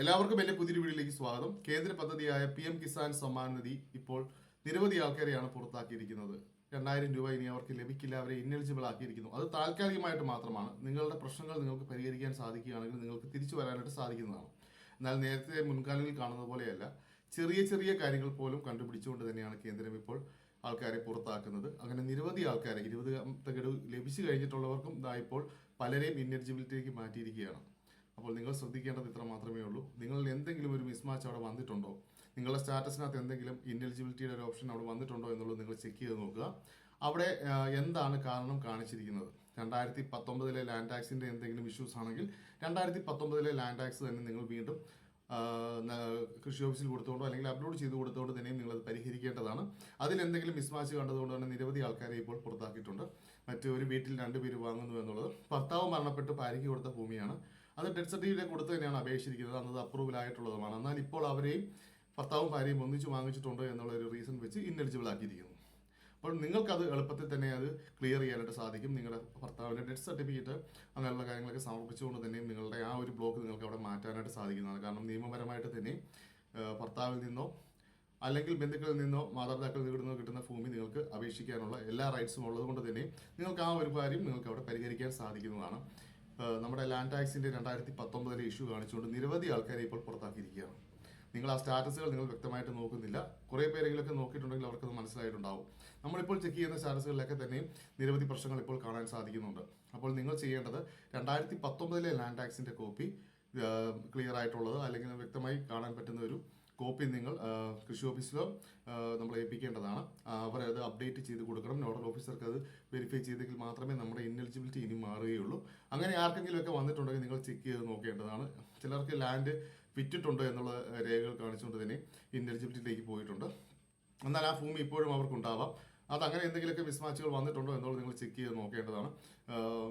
എല്ലാവർക്കും എന്റെ പുതിയൊരു വീഡിയോയിലേക്ക് സ്വാഗതം. കേന്ദ്ര പദ്ധതിയായ പി എം കിസാൻ സമ്മാൻ നിധി ഇപ്പോൾ നിരവധി ആൾക്കാരെയാണ് പുറത്താക്കിയിരിക്കുന്നത്. രണ്ടായിരം രൂപ ഇനി അവർക്ക് ലഭിക്കില്ല അവരെ ഇൻഎലിജിബിൾ ആക്കിയിരിക്കുന്നു. അത് താൽക്കാലികമായിട്ട് മാത്രമാണ്. നിങ്ങളുടെ പ്രശ്നങ്ങൾ നിങ്ങൾക്ക് പരിഹരിക്കാൻ സാധിക്കുകയാണെങ്കിൽ നിങ്ങൾക്ക് തിരിച്ചു വരാനായിട്ട് സാധിക്കുന്നതാണ്. എന്നാൽ നേരത്തെ മുൻകാലങ്ങളിൽ കാണുന്ന പോലെയല്ല. ചെറിയ ചെറിയ കാര്യങ്ങൾ പോലും കണ്ടുപിടിച്ചുകൊണ്ട് തന്നെയാണ് കേന്ദ്രം ഇപ്പോൾ ആൾക്കാരെ പുറത്താക്കുന്നത്. അങ്ങനെ നിരവധി ആൾക്കാരെ ഇരുപത് ഗഡു ലഭിച്ചു കഴിഞ്ഞിട്ടുള്ളവർക്കും ഇതാ ഇപ്പോൾ പലരെയും ഇന്നെലിജിബിലിറ്റിയിലേക്ക് മാറ്റിയിരിക്കുകയാണ്. അപ്പോൾ നിങ്ങൾ ശ്രദ്ധിക്കേണ്ടത് ഇത്ര മാത്രമേ ഉള്ളൂ. നിങ്ങൾ എന്തെങ്കിലും ഒരു മിസ്മാച്ച് അവിടെ വന്നിട്ടുണ്ടോ? നിങ്ങളുടെ സ്റ്റാറ്റസിനകത്ത് എന്തെങ്കിലും ഇന്റലിജിബിലിറ്റിയുടെ ഒരു ഓപ്ഷൻ അവിടെ വന്നിട്ടുണ്ടോ എന്നുള്ളത് നിങ്ങൾ ചെക്ക് ചെയ്ത് നോക്കുക. അവിടെ എന്താണ് കാരണം കാണിച്ചിരിക്കുന്നത്? രണ്ടായിരത്തി പത്തൊമ്പതിലെ ലാൻഡ് ടാക്സിന്റെ എന്തെങ്കിലും ഇഷ്യൂസ് ആണെങ്കിൽ രണ്ടായിരത്തി പത്തൊമ്പതിലെ ലാൻഡ് ടാക്സ് തന്നെ നിങ്ങൾ വീണ്ടും കൃഷി ഓഫീസിൽ കൊടുത്തുകൊണ്ടോ അല്ലെങ്കിൽ അപ്ലോഡ് ചെയ്ത് കൊടുത്തുകൊണ്ട് തന്നെയും നിങ്ങൾ അത് പരിഹരിക്കേണ്ടതാണ്. അതിലെന്തെങ്കിലും മിസ്മാച്ച് കണ്ടതുകൊണ്ട് തന്നെ നിരവധി ആൾക്കാരെ ഇപ്പോൾ പുറത്താക്കിയിട്ടുണ്ട്. മറ്റൊരു വീട്ടിൽ രണ്ടുപേര് വാങ്ങുന്നു എന്നുള്ളത്. ഭർത്താവ് മരണപ്പെട്ട് ഭാര്യയ്ക്ക് കൊടുത്ത ഭൂമിയാണ്. അത് ഡെത്ത് സർട്ടിഫിക്കറ്റ് കൊടുത്ത് തന്നെയാണ് അപേക്ഷിച്ചിരിക്കുന്നത്. അന്നത് അപ്രൂവൽ ആയിട്ടുള്ളതുമാണ് എന്നാൽ ഇപ്പോൾ അവരെയും ഭർത്താവും ഭാര്യയും ഒന്നിച്ച് വാങ്ങിച്ചിട്ടുണ്ട് എന്നുള്ള ഒരു റീസൺ വെച്ച് ഇന്നെലിജിബിൾ ആക്കിയിരിക്കുന്നു. അപ്പോൾ നിങ്ങൾക്കത് എളുപ്പത്തിൽ തന്നെ അത് ക്ലിയർ ചെയ്യാനായിട്ട് സാധിക്കും. നിങ്ങളുടെ ഭർത്താവിന്റെ ഡെത്ത് സർട്ടിഫിക്കറ്റ് അങ്ങനെയുള്ള കാര്യങ്ങളൊക്കെ സമർപ്പിച്ചുകൊണ്ട് തന്നെയും നിങ്ങളുടെ ആ ഒരു ബ്ലോക്ക് നിങ്ങൾക്ക് അവിടെ മാറ്റാനായിട്ട് സാധിക്കുന്നതാണ്. കാരണം നിയമപരമായിട്ട് തന്നെ ഭർത്താവിൽ നിന്നോ അല്ലെങ്കിൽ ബന്ധുക്കളിൽ നിന്നോ മാതാപിതാക്കളിൽ നിന്നോ കിട്ടുന്ന ഭൂമി നിങ്ങൾക്ക് അപേക്ഷിക്കാനുള്ള എല്ലാ റൈറ്റ്സും ഉള്ളതുകൊണ്ട് തന്നെ നിങ്ങൾക്ക് ആ ഒരു കാര്യം നിങ്ങൾക്ക് അവിടെ പരിഹരിക്കാൻ സാധിക്കുന്നതാണ്. നമ്മുടെ ലാൻഡ് ടാക്സിന്റെ രണ്ടായിരത്തി പത്തൊമ്പതിലെ ഇഷ്യൂ കാണിച്ചുകൊണ്ട് നിരവധി ആൾക്കാരെ ഇപ്പോൾ പുറത്താക്കിയിരിക്കുകയാണ്. നിങ്ങൾ ആ സ്റ്റാറ്റസുകൾ നിങ്ങൾ വ്യക്തമായിട്ട് നോക്കുന്നില്ല. കുറേ പേരെങ്കിലൊക്കെ നോക്കിയിട്ടുണ്ടെങ്കിൽ അവർക്കത് മനസ്സിലായിട്ടുണ്ടാവും. നമ്മളിപ്പോൾ ചെക്ക് ചെയ്യുന്ന സ്റ്റാറ്റസുകളിലൊക്കെ തന്നെയും നിരവധി പ്രശ്നങ്ങൾ ഇപ്പോൾ കാണാൻ സാധിക്കുന്നുണ്ട്. അപ്പോൾ നിങ്ങൾ ചെയ്യേണ്ടത് രണ്ടായിരത്തി പത്തൊമ്പതിലെ ലാൻഡ് ടാക്സിന്റെ കോപ്പി ക്ലിയർ ആയിട്ടുള്ളത് അല്ലെങ്കിൽ വ്യക്തമായി കാണാൻ പറ്റുന്ന ഒരു കോപ്പി നിങ്ങൾ കൃഷി ഓഫീസിലോ നമ്മൾ ഏൽപ്പിക്കേണ്ടതാണ്. അവർ അത് അപ്ഡേറ്റ് ചെയ്ത് കൊടുക്കണം. നോഡൽ ഓഫീസർക്ക് അത് വെരിഫൈ ചെയ്തെങ്കിൽ മാത്രമേ നമ്മുടെ ഇന്നെലിജിബിലിറ്റി ഇനി മാറുകയുള്ളൂ. അങ്ങനെ ആർക്കെങ്കിലും ഒക്കെ വന്നിട്ടുണ്ടെങ്കിൽ നിങ്ങൾ ചെക്ക് ചെയ്ത് നോക്കേണ്ടതാണ്. ചിലർക്ക് ലാൻഡ് വിറ്റിട്ടുണ്ട് എന്നുള്ള രേഖകൾ കാണിച്ചുകൊണ്ട് തന്നെ ഇന്നെലിജിബിലിറ്റിയിലേക്ക് പോയിട്ടുണ്ട്. എന്നാൽ ആ ഭൂമി ഇപ്പോഴും അവർക്കുണ്ടാവാം. അത് അങ്ങനെ എന്തെങ്കിലുമൊക്കെ മിസ്മാച്ചുകൾ വന്നിട്ടുണ്ടോ എന്നുള്ളത് നിങ്ങൾ ചെക്ക് ചെയ്ത് നോക്കേണ്ടതാണ്.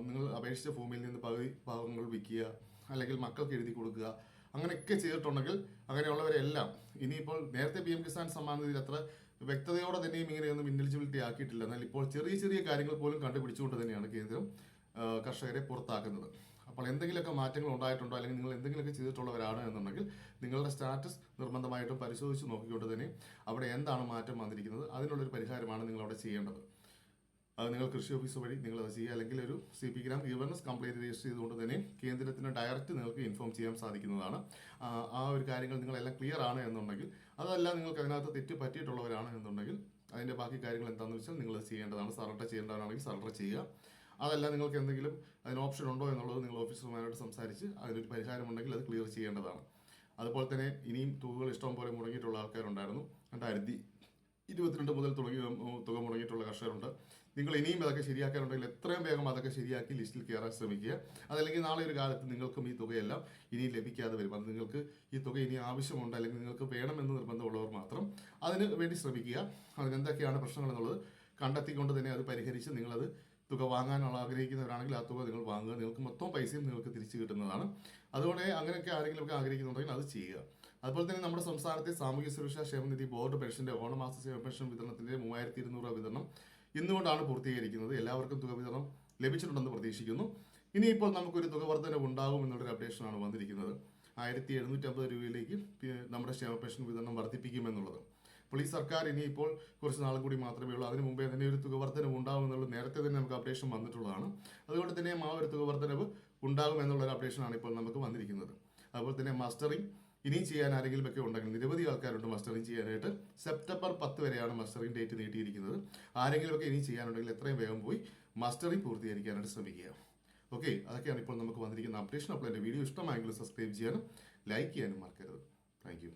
നിങ്ങൾ അപേക്ഷിച്ച ഭൂമിയിൽ നിന്ന് പകുതി ഭാഗങ്ങൾ വിൽക്കുക അല്ലെങ്കിൽ മക്കൾക്ക് എഴുതി കൊടുക്കുക അങ്ങനെയൊക്കെ ചെയ്തിട്ടുണ്ടെങ്കിൽ അങ്ങനെയുള്ളവരെല്ലാം ഇനിയിപ്പോൾ നേരത്തെ പി എം കിസാൻ സമ്മാന നിധിയിൽ അത്ര വ്യക്തതയോടെ തന്നെയും ഇങ്ങനെയൊന്നും ഇന്റലിജിബിലിറ്റി ആക്കിയിട്ടില്ല. എന്നാൽ ഇപ്പോൾ ചെറിയ ചെറിയ കാര്യങ്ങൾ പോലും കണ്ടുപിടിച്ചുകൊണ്ട് തന്നെയാണ് കേന്ദ്രം കർഷകരെ പുറത്താക്കുന്നത്. അപ്പോൾ എന്തെങ്കിലുമൊക്കെ മാറ്റങ്ങൾ ഉണ്ടായിട്ടുണ്ടോ? അല്ലെങ്കിൽ നിങ്ങൾ എന്തെങ്കിലുമൊക്കെ ചെയ്തിട്ടുള്ളവരാണ് എന്നുണ്ടെങ്കിൽ നിങ്ങളുടെ സ്റ്റാറ്റസ് നിർബന്ധമായിട്ടും പരിശോധിച്ച് നോക്കിക്കൊണ്ട് തന്നെ അവിടെ എന്താണ് മാറ്റം വന്നിരിക്കുന്നത്? അതിനുള്ളൊരു പരിഹാരമാണ് നിങ്ങൾ അവിടെ ചെയ്യേണ്ടത്. അത് നിങ്ങൾ കൃഷി ഓഫീസ് വഴി നിങ്ങൾ അത് ചെയ്യുക. അല്ലെങ്കിൽ ഒരു C P gram governance complaint register ചെയ്തുകൊണ്ട് തന്നെ കേന്ദ്രത്തിന് ഡയറക്റ്റ് നിങ്ങൾക്ക് ഇൻഫോം ചെയ്യാൻ സാധിക്കുന്നതാണ്. ആ, ഒരു കാര്യങ്ങൾ നിങ്ങളെല്ലാം ക്ലിയർ ആണ് എന്നുണ്ടെങ്കിൽ അതല്ല നിങ്ങൾക്ക് അതിനകത്ത് തെറ്റ് പറ്റിയിട്ടുള്ളവരാണ് എന്നുണ്ടെങ്കിൽ അതിന്റെ ബാക്കി കാര്യങ്ങൾ എന്താണെന്ന് വെച്ചാൽ നിങ്ങൾ ചെയ്യേണ്ടതാണ്. സറണ്ടർ ചെയ്യേണ്ടതാണെങ്കിൽ സറണ്ടർ ചെയ്യുക. അതല്ല നിങ്ങൾക്ക് എന്തെങ്കിലും അതിന് ഓപ്ഷൻ ഉണ്ടോ എന്നുള്ളത് നിങ്ങൾ ഓഫീസർമാരോട് സംസാരിച്ച് അതിനൊരു പരിഹാരമുണ്ടെങ്കിൽ അത് ക്ലിയർ ചെയ്യേണ്ടതാണ്. അതുപോലെ തന്നെ ഇനിയും തുകകൾ ഇഷ്ടം പോലെ മുടങ്ങിയിട്ടുള്ള ആൾക്കാരുണ്ടായിരുന്നു. രണ്ടായിരത്തി ഇരുപത്തിരണ്ട് മുതൽ തുടങ്ങി തുക മുടങ്ങിയിട്ടുള്ള കർഷകരുണ്ട്. നിങ്ങൾ ഇനിയും അതൊക്കെ ശരിയാക്കാനുണ്ടെങ്കിൽ എത്രയും വേഗം അതൊക്കെ ശരിയാക്കി ലിസ്റ്റിൽ കയറാൻ ശ്രമിക്കുക. അതല്ലെങ്കിൽ നാളെ ഒരു കാലത്ത് നിങ്ങൾക്കും ഈ തുകയെല്ലാം ഇനി ലഭിക്കാതെ വരും. അത് നിങ്ങൾക്ക് ഈ തുക ഇനി ആവശ്യമുണ്ട് അല്ലെങ്കിൽ നിങ്ങൾക്ക് വേണമെന്ന് നിർബന്ധമുള്ളവർ മാത്രം അതിന് വേണ്ടി ശ്രമിക്കുക. അതിനെന്തൊക്കെയാണ് പ്രശ്നങ്ങൾ എന്നുള്ളത് കണ്ടെത്തിക്കൊണ്ട് തന്നെ അത് പരിഹരിച്ച് നിങ്ങളത് തുക വാങ്ങാനുള്ള ആഗ്രഹിക്കുന്നവരാണെങ്കിൽ ആ തുക നിങ്ങൾ വാങ്ങുക. നിങ്ങൾക്ക് മൊത്തം പൈസയും നിങ്ങൾക്ക് തിരിച്ചു കിട്ടുന്നതാണ്. അതുകൊണ്ട് അങ്ങനെയൊക്കെ ആരെങ്കിലുമൊക്കെ ആഗ്രഹിക്കുന്നുണ്ടെങ്കിൽ അത് ചെയ്യുക. അതുപോലെ തന്നെ നമ്മുടെ സംസ്ഥാനത്തെ സാമൂഹ്യ സുരക്ഷാ ക്ഷേമനിധി ബോർഡ് പെൻഷന്റെ ഓണമാസ പെൻഷൻ വിതരണത്തിന്റെ മൂവായിരത്തി ഇരുന്നൂറ് വിതരണം ഇന്നുകൊണ്ടാണ് പൂർത്തീകരിക്കുന്നത്. എല്ലാവർക്കും തുക വിതരണം ലഭിച്ചിട്ടുണ്ടെന്ന് പ്രതീക്ഷിക്കുന്നു. ഇനിയിപ്പോൾ നമുക്കൊരു തുക വർധന ഉണ്ടാകും എന്നുള്ളൊരു അപ്ഡേഷനാണ് വന്നിരിക്കുന്നത്. ആയിരത്തി എഴുന്നൂറ്റി അമ്പത് രൂപയിലേക്ക് നമ്മുടെ ക്ഷേമ പെൻഷൻ വിതരണം വർദ്ധിപ്പിക്കുമെന്നുള്ളത്. അപ്പോൾ ഈ സർക്കാർ ഇനിയിപ്പോൾ കുറച്ച് നാളും കൂടി മാത്രമേ ഉള്ളൂ. അതിനു മുമ്പേ തന്നെ ഒരു തുക വർധന ഉണ്ടാകും എന്നുള്ളത് നേരത്തെ തന്നെ നമുക്ക് അപ്ഡേഷൻ വന്നിട്ടുള്ളതാണ്. അതുകൊണ്ട് തന്നെ ആ ഒരു തുക വർധനവ് ഉണ്ടാകും എന്നുള്ളൊരു അപ്ഡേഷനാണ് ഇപ്പോൾ നമുക്ക് വന്നിരിക്കുന്നത്. അതുപോലെ തന്നെ മസ്റ്ററിംഗ് ഇനിയും ചെയ്യാൻ ആരെങ്കിലും ഒക്കെ ഉണ്ടെങ്കിൽ നിരവധി ആൾക്കാരുണ്ട് മസ്റ്ററിംഗ് ചെയ്യാനായിട്ട്. സെപ്റ്റംബർ പത്ത് വരെയാണ് മസ്റ്ററിംഗ് ഡേറ്റ് നീട്ടിയിരിക്കുന്നത്. ആരെങ്കിലും ഒക്കെ ഇനി ചെയ്യാനുണ്ടെങ്കിൽ എത്രയും വേഗം പോയി മസ്റ്ററിംഗ് പൂർത്തീകരിക്കാനായിട്ട് ശ്രമിക്കുക. ഓക്കെ അതൊക്കെയാണ് ഇപ്പോൾ നമുക്ക് വന്നിരിക്കുന്ന അപ്ഡേഷൻ അപ്പോൾ എന്റെ വീഡിയോ ഇഷ്ടമായെങ്കിൽ സബ്സ്ക്രൈബ് ചെയ്യാനും ലൈക്ക് ചെയ്യാനും മറക്കരുത്. താങ്ക്